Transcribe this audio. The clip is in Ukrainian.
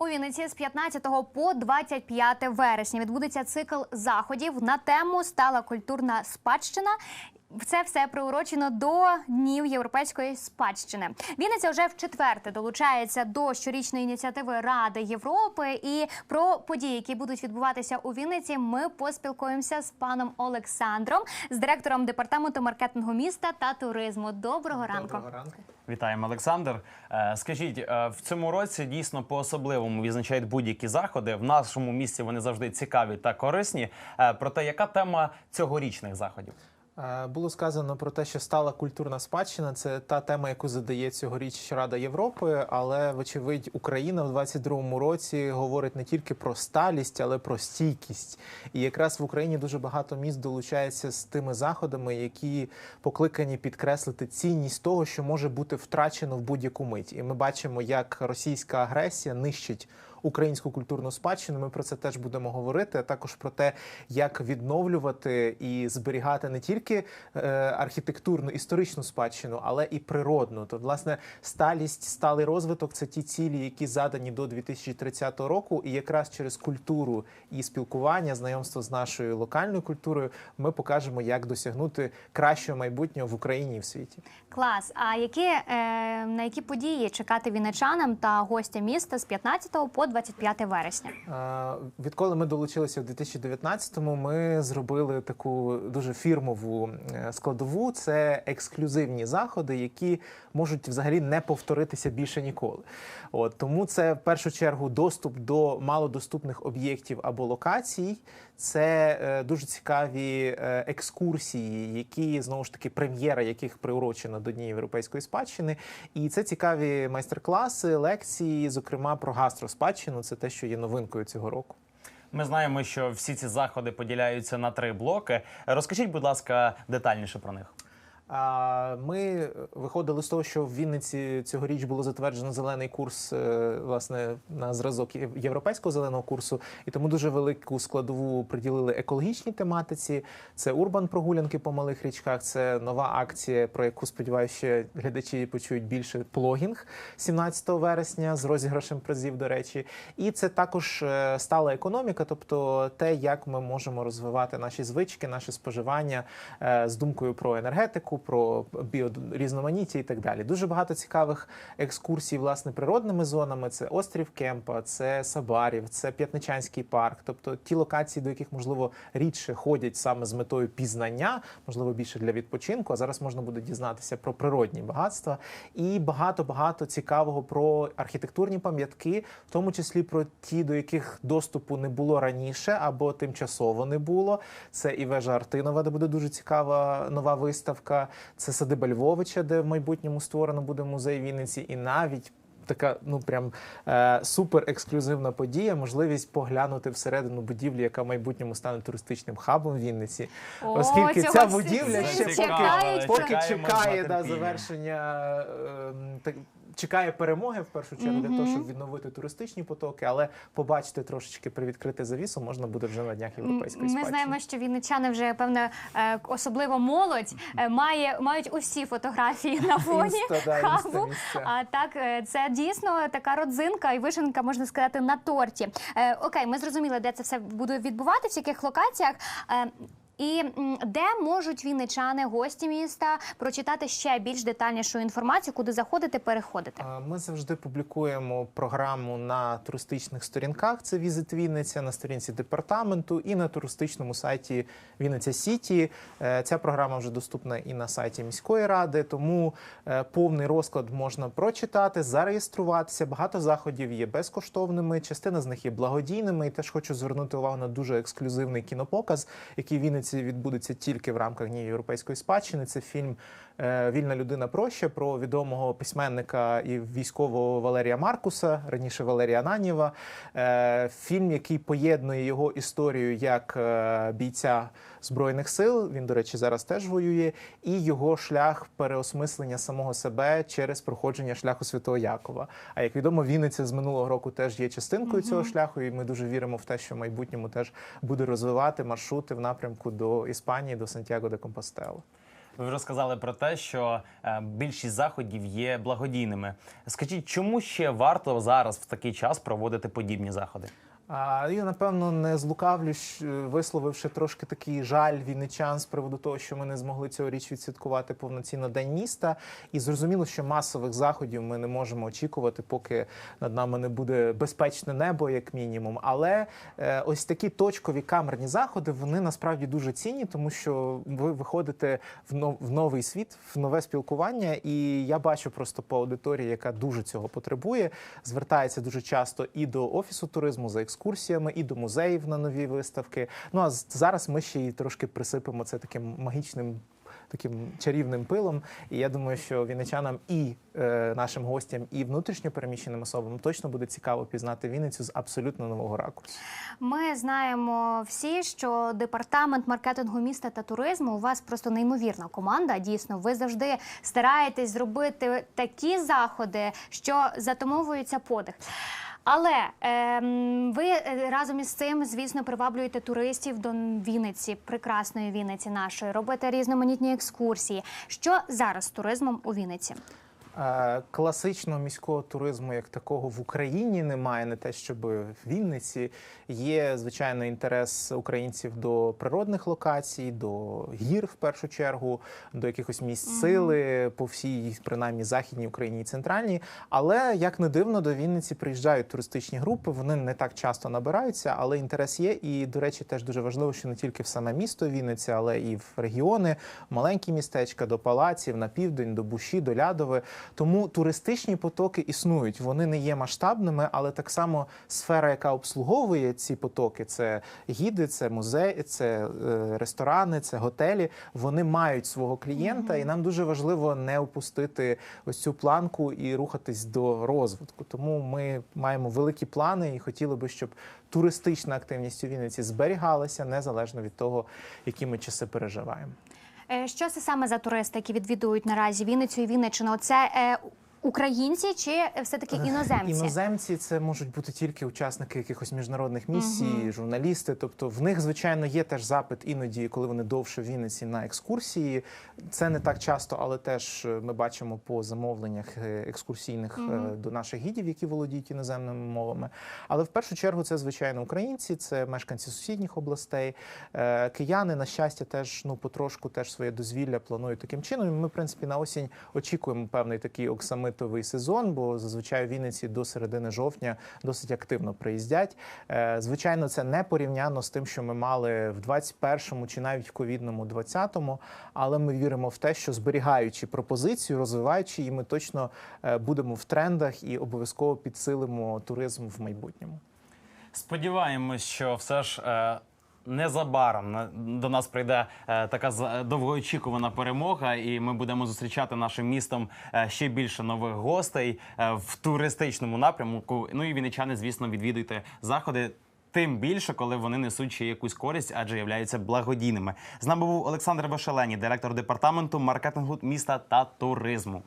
У Вінниці з 15 по 25 вересня відбудеться цикл заходів на тему стала культурна спадщина. Це все приурочено до днів європейської спадщини. Вінниця вже в четверте долучається до щорічної ініціативи Ради Європи. І про події, які будуть відбуватися у Вінниці, ми поспілкуємося з паном Олександром, з директором департаменту маркетингу міста та туризму. Доброго ранку. Доброго ранку. Вітаємо, Олександр. Е, Скажіть, е, в цьому році дійсно по-особливому відзначають будь-які заходи. В нашому місті вони завжди цікаві та корисні. Е, Проте, яка тема цьогорічних заходів? Е, Було сказано про те, що стала культурна спадщина. Це та тема, яку задає цьогоріч Рада Європи. Але, вочевидь, Україна в 22-му році говорить не тільки про сталість, але про стійкість. І якраз в Україні дуже багато міст долучається з тими заходами, які покликані підкреслити цінність того, що може бути втрачено в будь-яку мить. І ми бачимо, як російська агресія нищить. Українську культурну спадщину ми про це теж будемо говорити, а також про те, як відновлювати і зберігати не тільки е, архітектурну історичну спадщину, але і природну. То, власне, сталість, сталий розвиток це ті цілі, які задані до 2030 року. І якраз через культуру і спілкування, знайомство з нашою локальною культурою, ми покажемо, як досягнути кращого майбутнього в Україні і в світі. Клас. А які е, на які події чекати вінничанам та гостям міста з 15 по 25 вересня? Відколи ми долучилися в 2019-му, ми зробили таку дуже фірмову е, складову. Це ексклюзивні заходи, які можуть взагалі не повторитися більше ніколи. От тому це в першу чергу доступ до малодоступних об'єктів або локацій. Це е, дуже цікаві е, екскурсії, які знову ж таки прем'єра яких приурочена до Дні європейської спадщини. І це цікаві майстер-класи, лекції, зокрема про гастроспадщину. Це те, що є новинкою цього року. Ми знаємо, що всі ці заходи поділяються на три блоки. Розкажіть, будь ласка, детальніше про них. Ми виходили з того, що в Вінниці цьогоріч було затверджено зелений курс, е, власне, на зразок європейського зеленого курсу, і тому дуже велику складову приділили екологічній тематиці. Це урбан прогулянки по малих річках. Це нова акція, про яку сподіваюся, ще глядачі почують більше плогінг 17 вересня з розіграшем призів. До речі, і це також е, стала економіка, тобто те, як ми можемо розвивати наші звички, наше споживання е, з думкою про енергетику, про біорізноманіття і так далі. Дуже багато цікавих екскурсій, власне, природними зонами. Це острів Кемпа, це Сабарів, це П'ятничанський парк. Тобто ті локації, до яких можливо рідше ходять саме з метою пізнання, можливо, більше для відпочинку. А зараз можна буде дізнатися про природні багатства і багато багато цікавого про архітектурні пам'ятки, в тому числі про ті, до яких доступу не було раніше або тимчасово не було. Це і вежа Артинова, де буде дуже цікава нова виставка. Це садиба Львовича, де в майбутньому створено буде музей Вінниці, і навіть. Така ну прям е, супер ексклюзивна подія, можливість поглянути всередину будівлі, яка в майбутньому стане туристичним хабом в Вінниці, О, оскільки ця будівля ще поки, поки чекає да, завершення, е, так, чекає перемоги в першу чергу для того, щоб відновити туристичні потоки, але побачити трошечки привідкрити завісу можна буде вже на днях європейської Ми знаємо, що вінничани вже певне, особливо молодь, е, має мають усі фотографії на фоні хабу. А так е, це дійсно така родзинка і вишенка, можна сказати, на торті. Е, Окей, ми зрозуміли, де це все буде відбуватися, в яких локаціях. І де можуть вінничани, гості міста прочитати ще більш детальнішу інформацію, куди заходити, переходити? Ми завжди публікуємо програму на туристичних сторінках. Це Візит Вінниця на сторінці департаменту і на туристичному сайті Вінниця Сіті. Е, Ця програма вже доступна і на сайті міської ради, тому е, повний розклад можна прочитати, зареєструватися. Багато заходів є безкоштовними, частина з них є благодійними. І теж хочу звернути увагу на дуже ексклюзивний кінопоказ, який в Вінниці відбудеться тільки в рамках Дні європейської спадщини. Це фільм Вільна людина проще про відомого письменника і військового Валерія Маркуса, раніше Валерія Ананєва. Е, Фільм, який поєднує його історію як е, бійця збройних сил. Він, до речі, зараз теж воює, і його шлях переосмислення самого себе через проходження шляху Святого Якова. А як відомо, Вінниця з минулого року теж є частинкою цього шляху, і ми дуже віримо в те, що в майбутньому теж буде розвивати маршрути в напрямку до Іспанії, до Сантьяго де Компостела. Ви вже сказали про те, що е, більшість заходів є благодійними. Скажіть, чому ще варто зараз в такий час проводити подібні заходи? А я напевно не злукавлю, висловивши трошки такий жаль вінничан з приводу того, що ми не змогли цьогоріч відсвяткувати повноцінно день міста. І зрозуміло, що масових заходів ми не можемо очікувати, поки над нами не буде безпечне небо, як мінімум. Але е, ось такі точкові камерні заходи вони насправді дуже цінні, тому що ви виходите в, нов- в новий світ, в нове спілкування. І я бачу просто по аудиторії, яка дуже цього потребує, звертається дуже часто і до офісу туризму за екскурсіями, і до музеїв на нові виставки. Ну а зараз ми ще й трошки присипемо це таким магічним. Таким чарівним пилом, і я думаю, що вінничанам і е, нашим гостям, і внутрішньо переміщеним особам точно буде цікаво пізнати Вінницю з абсолютно нового ракурсу. Ми знаємо всі, що департамент маркетингу міста та туризму у вас просто неймовірна команда. Дійсно, ви завжди стараєтесь зробити такі заходи, що затумовується подих. Але ем, ви е, разом із цим, звісно, приваблюєте туристів до Вінниці, прекрасної Вінниці нашої, робите різноманітні екскурсії. Що зараз з туризмом у Вінниці? Класичного міського туризму як такого в Україні немає, не те, щоб в Вінниці. Є звичайно інтерес українців до природних локацій, до гір в першу чергу, до якихось місць сили по всій, принаймні, західній Україні і центральній. Але як не дивно, до Вінниці приїжджають туристичні групи. Вони не так часто набираються, але інтерес є. І, до речі, теж дуже важливо, що не тільки в саме місто Вінниця, але і в регіони, маленькі містечка, до палаців, на південь, до Буші, до Лядови. Тому туристичні потоки існують. Вони не є масштабними, але так само сфера, яка обслуговує ці потоки, це гіди, це музеї, це е, ресторани, це готелі. Вони мають свого клієнта, і нам дуже важливо не опустити ось цю планку і рухатись до розвитку. Тому ми маємо великі плани і хотіли би, щоб туристична активність у Вінниці зберігалася незалежно від того, які ми часи переживаємо. Е, Що це саме за туристи, які відвідують наразі Вінницю і Вінниччину? Це е, українці чи все-таки іноземці? Іноземці це можуть бути тільки учасники якихось міжнародних місій, журналісти. Тобто в них, звичайно, є теж запит іноді, коли вони довше в Вінниці на екскурсії. Це не так часто, але теж е, ми бачимо по замовленнях е, екскурсійних е, до наших гідів, які володіють іноземними мовами. Але в першу чергу це звичайно українці, це мешканці сусідніх областей. Е, Кияни, на щастя, теж ну потрошку теж своє дозвілля планують таким чином. Ми, в принципі, на осінь очікуємо певний такий оксамитовий сезон, бо зазвичай в Вінниці до середини жовтня досить активно приїздять. Е, Звичайно, це не порівняно з тим, що ми мали в 21-му чи навіть в ковідному 20-му, але ми віримо в те, що зберігаючи пропозицію, розвиваючи її, ми точно е, будемо в трендах і обов'язково підсилимо туризм в майбутньому. Сподіваємось, що все ж. Е... Незабаром до нас прийде е, така з- довгоочікувана перемога, і ми будемо зустрічати нашим містом е, ще більше нових гостей е, в туристичному напрямку. Ну і вінничани, звісно, відвідуйте заходи. Тим більше, коли вони несуть ще якусь користь, адже являються благодійними. З нами був Олександр Вишелені, директор департаменту маркетингу міста та туризму.